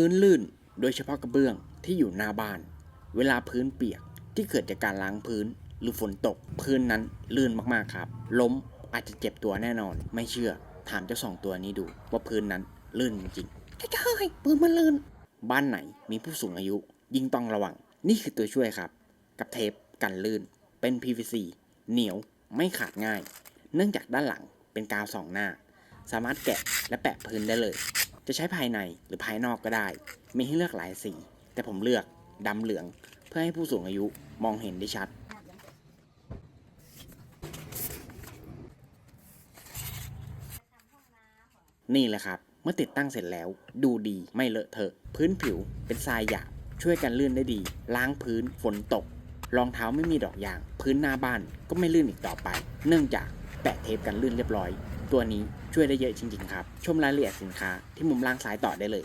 พื้นลื่น โดยเฉพาะกระเบื้องที่อยู่หน้าบ้าน เวลาพื้นเปียกที่เกิดจากการล้างพื้น หรือฝนตก พื้นนั้นลื่นมากๆครับ ล้มอาจจะเจ็บตัวแน่นอน ไม่เชื่อ ถามเจ้าสองตัวนี้ดู ว่าพื้นนั้นลื่นจริงๆใช่ปืนมันลื่น บ้านไหนมีผู้สูงอายุ ยิ่งต้องระวัง นี่คือตัวช่วยครับ กับเทปกันลื่น เป็น PVC เหนียวไม่ขาดง่าย เนื่องจากด้านหลังเป็นกาวสองหน้า สามารถแกะและแปะพื้นได้เลย จะใช้ภายในหรือภายนอกก็ได้ มีให้เลือกหลายสี แต่ผมเลือกดำเหลือง เพื่อให้ผู้สูงอายุมองเห็นได้ชัด นี่แหละครับ เมื่อติดตั้งเสร็จแล้ว ดูดีไม่เลอะเทอะ พื้นผิวเป็นทรายหยาบช่วยกันลื่นได้ดี ล้างพื้นฝนตก รองเท้าไม่มีดอกยาง พื้นหน้าบ้านก็ไม่ลื่นอีกต่อไป เนื่องจากแปะเทปกันลื่นเรียบร้อย ตัวนี้ช่วยได้เยอะจริงๆครับ ชมรายละเอียดสินค้าที่มุมล่างซ้ายต่อได้เลย